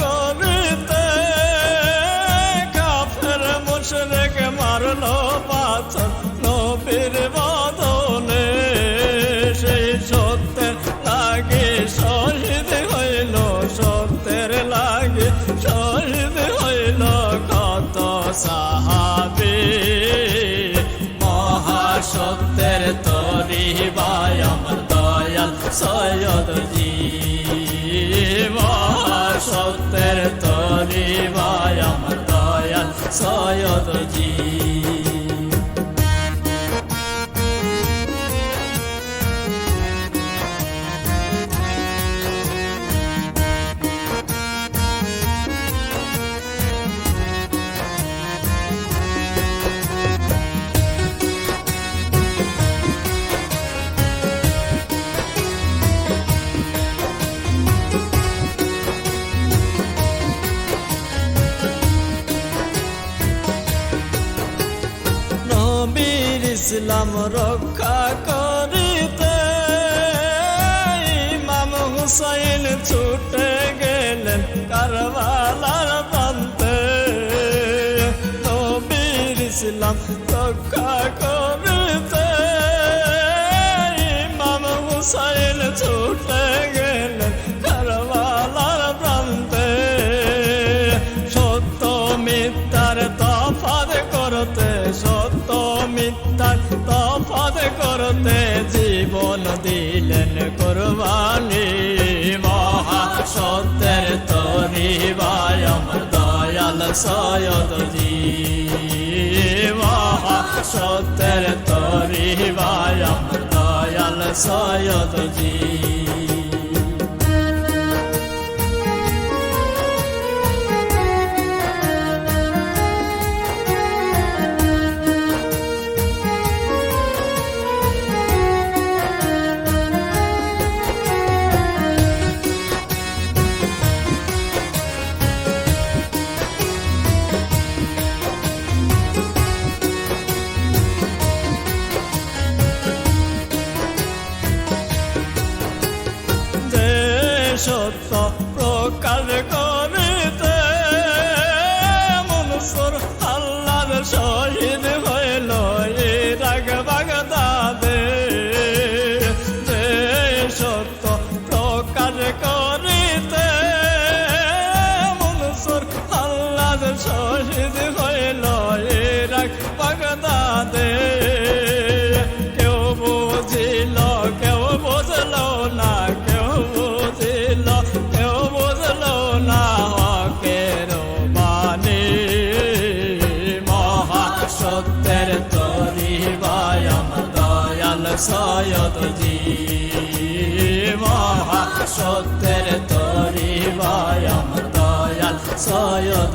করিতে। কাফের মুশরিক মারলো পাথর নবীর বদলে সেই সত্যের লাগে শহীদ হইল, সত্যের লাগে শহীদ হইল কত সাহাবি। মহাসত্যের তরি আমার দয়াল সৈয়দ জি দয়াল সৈয়দ ইসলাম রক্ষা করিতে। ইমাম হুসাইন ছুটে গেলেন কারবালার প্রান্তে। নবীর ইসলাম রক্ষা করিতে। ইমাম হুসাইন জীবন দিলেন কোরবানি। মহা সত্যের তরি বায়ম, দয়াল সয়দ জি। মহা সত্যের তরি বায়ম, দয়াল সয়দ সত্য প্রকাশ করিতে মহা সত্যের তরি আমার দয়াল সয়দ